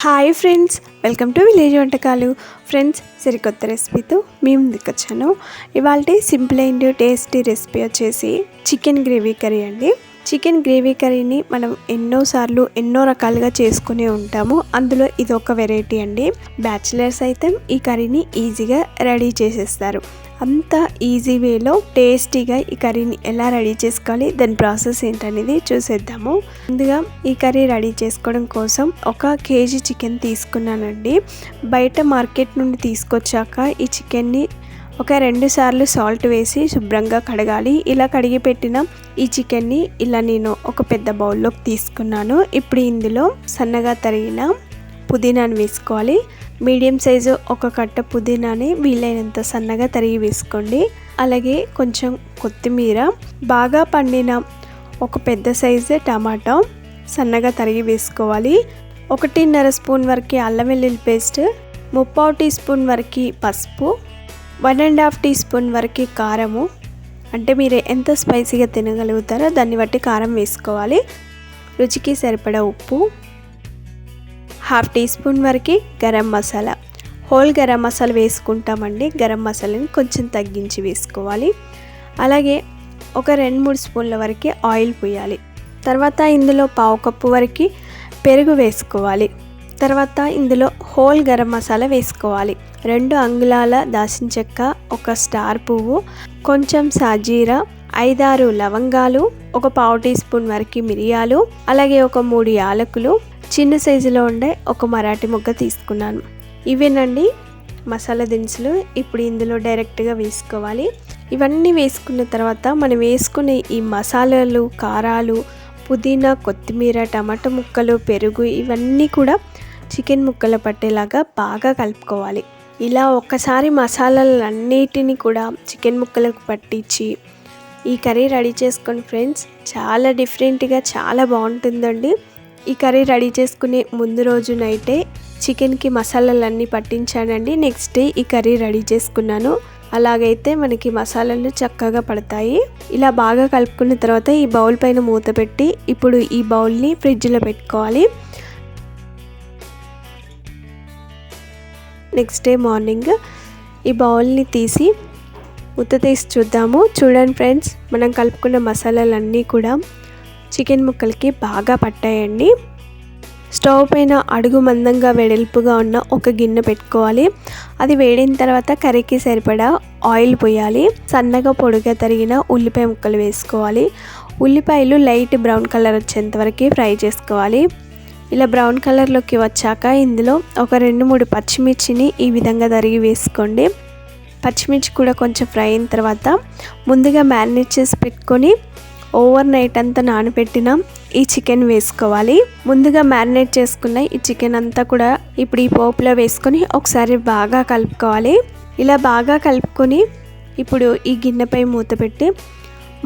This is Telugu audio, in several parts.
Hi friends welcome to village వంటకాలు. ఫ్రెండ్స్ సరికొత్త రెసిపీతో మీ ముందుకు వచ్చాను ఇవాళ సింపుల్ అండ్ టేస్టీ రెసిపీ వచ్చేసి చికెన్ గ్రేవీ కర్రీ అండి. చికెన్ గ్రేవీ కర్రీని మనం ఎన్నోసార్లు ఎన్నో రకాలుగా చేసుకునే ఉంటాము. అందులో ఇది ఒక వెరైటీ అండి. బ్యాచిలర్స్ అయితే ఈ కర్రీని ఈజీగా రెడీ చేసేస్తారు. అంత ఈజీ వేలో టేస్టీగా ఈ కర్రీని ఎలా రెడీ చేసుకోవాలి దాని ప్రాసెస్ ఏంటనేది చూసేద్దాము. ముందుగా ఈ కర్రీ రెడీ చేసుకోవడం కోసం ఒక కేజీ చికెన్ తీసుకున్నానండి. బయట మార్కెట్ నుండి తీసుకొచ్చాక ఈ చికెన్ని ఒక రెండు సార్లు సాల్ట్ వేసి శుభ్రంగా కడగాలి. ఇలా కడిగి పెట్టిన ఈ చికెన్ని ఇలా నేను ఒక పెద్ద బౌల్లోకి తీసుకున్నాను. ఇప్పుడు ఇందులో సన్నగా తరిగిన పుదీనాను వేసుకోవాలి. మీడియం సైజు ఒక కట్ట పుదీనాని వీలైనంత సన్నగా తరిగి వేసుకోండి. అలాగే కొంచెం కొత్తిమీర బాగా పండిన ఒక పెద్ద సైజు టమాటా సన్నగా తరిగి వేసుకోవాలి. ఒకటిన్నర స్పూన్ వరకు అల్లం వెల్లుల్లి పేస్ట్ ముప్పావు టీ స్పూన్ వరకు పసుపు one and half teaspoon వరకు కారము. అంటే మీరు ఎంత స్పైసీగా తినగలుగుతారో దాన్ని బట్టి కారం వేసుకోవాలి. రుచికి సరిపడా ఉప్పు. హాఫ్ టీ స్పూన్ వరకు గరం మసాలా. హోల్ గరం మసాలా వేసుకుంటామండి. గరం మసాలాని కొంచెం తగ్గించి వేసుకోవాలి. అలాగే ఒక రెండు మూడు స్పూన్ల వరకు ఆయిల్ పోయాలి. తర్వాత ఇందులో పావు కప్పు వరకు పెరుగు వేసుకోవాలి. తర్వాత ఇందులో హోల్ గరం మసాలా వేసుకోవాలి. రెండు అంగుళాల దాసిన చెక్క ఒక స్టార్ పువ్వు కొంచెం సాజీరా ఐదారు లవంగాలు ఒక పావు టీ స్పూన్ వరకు మిరియాలు అలాగే ఒక మూడు యాలకులు చిన్న సైజులో ఉండే ఒక మరాఠీ మొగ్గ తీసుకున్నాను. ఇవేనండి మసాలా దినుసులు. ఇప్పుడు ఇందులో డైరెక్ట్గా వేసుకోవాలి. ఇవన్నీ వేసుకున్న తర్వాత మనం వేసుకునే ఈ మసాలాలు కారాలు పుదీనా కొత్తిమీర టమాటా ముక్కలు పెరుగు ఇవన్నీ కూడా చికెన్ ముక్కలు పట్టేలాగా బాగా కలుపుకోవాలి. ఇలా ఒక్కసారి మసాలాలన్నిటిని కూడా చికెన్ ముక్కలకు పట్టించి ఈ కర్రీ రెడీ చేసుకోండి ఫ్రెండ్స్ చాలా డిఫరెంట్గా చాలా బాగుంటుందండి. ఈ కర్రీ రెడీ చేసుకునే ముందు రోజు నైటే చికెన్కి మసాలాలన్నీ పట్టించానండి. నెక్స్ట్ డే ఈ కర్రీ రెడీ చేసుకున్నాను. అలాగైతే మనకి మసాలాలు చక్కగా పడతాయి. ఇలా బాగా కలుపుకున్న తర్వాత ఈ బౌల్ పైన మూత పెట్టి ఇప్పుడు ఈ బౌల్ని ఫ్రిడ్జ్లో పెట్టుకోవాలి. నెక్స్ట్ డే మార్నింగ్ ఈ బౌల్ని తీసి ఉత్త తీసి చూద్దాము. చూడండి ఫ్రెండ్స్ మనం కలుపుకున్న మసాలాలన్నీ కూడా చికెన్ ముక్కలకి బాగా పట్టాయండి. స్టవ్ పైన అడుగు మందంగా వెడల్పుగా ఉన్న ఒక గిన్నె పెట్టుకోవాలి. అది వేడిన తర్వాత కర్రీకి సరిపడా ఆయిల్ పోయాలి. సన్నగా పొడిగా తరిగిన ఉల్లిపాయ ముక్కలు వేసుకోవాలి. ఉల్లిపాయలు లైట్ బ్రౌన్ కలర్ వచ్చేంత వరకు ఫ్రై చేసుకోవాలి. ఇలా బ్రౌన్ కలర్లోకి వచ్చాక ఇందులో ఒక రెండు మూడు పచ్చిమిర్చిని ఈ విధంగా తరిగి వేసుకోండి. పచ్చిమిర్చి కూడా కొంచెం ఫ్రై అయిన తర్వాత ముందుగా మ్యారినేట్ చేసి పెట్టుకొని ఓవర్ నైట్ అంతా నానబెట్టిన ఈ చికెన్ వేసుకోవాలి. ముందుగా మ్యారినేట్ చేసుకున్న ఈ చికెన్ అంతా కూడా ఇప్పుడు ఈ పోపులో వేసుకొని ఒకసారి బాగా కలుపుకోవాలి. ఇలా బాగా కలుపుకొని ఇప్పుడు ఈ గిన్నెపై మూత పెట్టి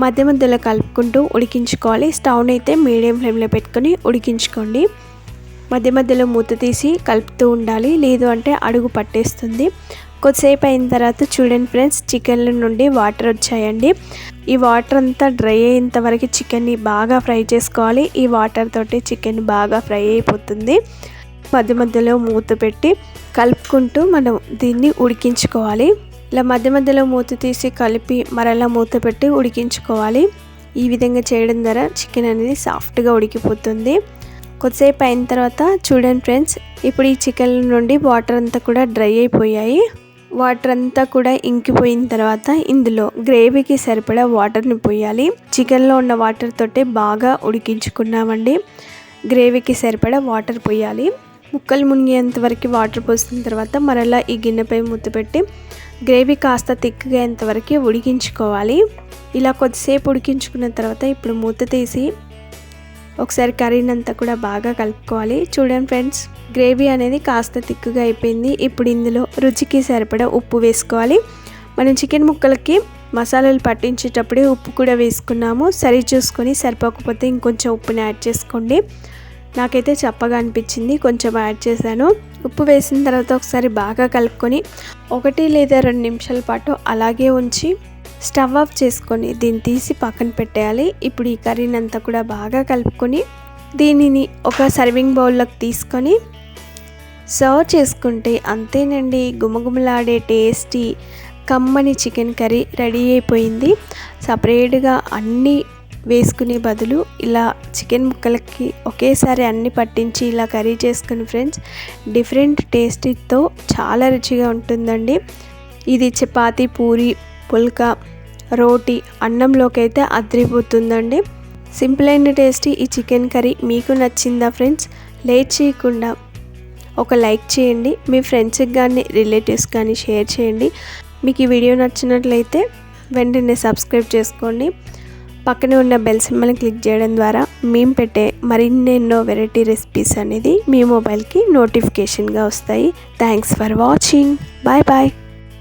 మధ్య మధ్యలో కలుపుకుంటూ ఉడికించుకోవాలి. స్టవ్ని అయితే మీడియం ఫ్లేమ్లో పెట్టుకొని ఉడికించుకోండి. మధ్య మధ్యలో మూత తీసి కలుపుతూ ఉండాలి. లేదు అంటే అడుగు పట్టేస్తుంది. కొద్దిసేపు అయిన తర్వాత చూడండి ఫ్రెండ్స్ చికెన్ల నుండి వాటర్ వచ్చాయండి. ఈ వాటర్ అంతా డ్రై అయ్యేంత వరకు చికెన్ని బాగా ఫ్రై చేసుకోవాలి. ఈ వాటర్ తోటి చికెన్ బాగా ఫ్రై అయిపోతుంది. మధ్య మధ్యలో మూత పెట్టి కలుపుకుంటూ మనం దీన్ని ఉడికించుకోవాలి. ఇలా మధ్య మధ్యలో మూత తీసి కలిపి మరలా మూత పెట్టి ఉడికించుకోవాలి. ఈ విధంగా చేయడం ద్వారా చికెన్ అనేది సాఫ్ట్గా ఉడికిపోతుంది. కొద్దిసేపు అయిన తర్వాత చూడండి ఫ్రెండ్స్ ఇప్పుడు ఈ చికెన్ నుండి వాటర్ అంతా కూడా డ్రై అయిపోయాయి. వాటర్ అంతా కూడా ఇంకిపోయిన తర్వాత ఇందులో గ్రేవీకి సరిపడా వాటర్ని పోయాలి. చికెన్లో ఉన్న వాటర్ తోటే బాగా ఉడికించుకున్నామండి. గ్రేవీకి సరిపడా వాటర్ పోయాలి. ముక్కలు మునిగేంత వరకు వాటర్ పోసిన తర్వాత మరలా ఈ గిన్నెపై మూత పెట్టి గ్రేవీ కాస్త తిక్కగా వరకు ఉడికించుకోవాలి. ఇలా కొద్దిసేపు ఉడికించుకున్న తర్వాత ఇప్పుడు మూత తీసి ఒకసారి కర్రీని అంతా కూడా బాగా కలుపుకోవాలి. చూడండి ఫ్రెండ్స్ గ్రేవీ అనేది కాస్త తిక్కుగా అయిపోయింది. ఇప్పుడు ఇందులో రుచికి సరిపడా ఉప్పు వేసుకోవాలి. మనం చికెన్ ముక్కలకి మసాలాలు పట్టించేటప్పుడే ఉప్పు కూడా వేసుకున్నాము. సరి చూసుకొని సరిపోకపోతే ఇంకొంచెం ఉప్పుని యాడ్ చేసుకోండి. నాకైతే చప్పగా అనిపించింది కొంచెం యాడ్ చేశాను. ఉప్పు వేసిన తర్వాత ఒకసారి బాగా కలుపుకొని ఒకటి లేదా రెండు నిమిషాల పాటు అలాగే ఉంచి స్టవ్ ఆఫ్ చేసుకొని దీన్ని తీసి పక్కన పెట్టేయాలి. ఇప్పుడు ఈ కర్రీని అంతా కూడా బాగా కలుపుకొని దీనిని ఒక సర్వింగ్ బౌల్లోకి తీసుకొని సర్వ్ చేసుకుంటే అంతేనండి. గుమగుమలాడే టేస్టీ కమ్మని చికెన్ కర్రీ రెడీ అయిపోయింది. సపరేట్గా అన్నీ వేసుకునే బదులు ఇలా చికెన్ ముక్కలకి ఒకేసారి అన్ని పట్టించి ఇలా కర్రీ చేసుకుని ఫ్రెండ్స్ డిఫరెంట్ టేస్టీతో చాలా రుచిగా ఉంటుందండి. ఇది చపాతీ పూరి పుల్కా రోటీ అన్నంలోకి అయితే సింపుల్ అయిన టేస్టీ ఈ చికెన్ కర్రీ మీకు నచ్చిందా ఫ్రెండ్స్? లేట్ చేయకుండా ఒక లైక్ చేయండి మీ ఫ్రెండ్స్కి కానీ రిలేటివ్స్ కానీ షేర్ చేయండి. మీకు ఈ వీడియో నచ్చినట్లయితే వెంటనే సబ్స్క్రైబ్ చేసుకోండి. పక్కనే ఉన్న బెల్ సింబల్ని క్లిక్ చేయడం ద్వారా మేము పెట్టే మరిన్ని ఎన్నో వెరైటీ రెసిపీస్ అనేది మీ మొబైల్కి నోటిఫికేషన్గా వస్తాయి. Thanks for watching. Bye bye.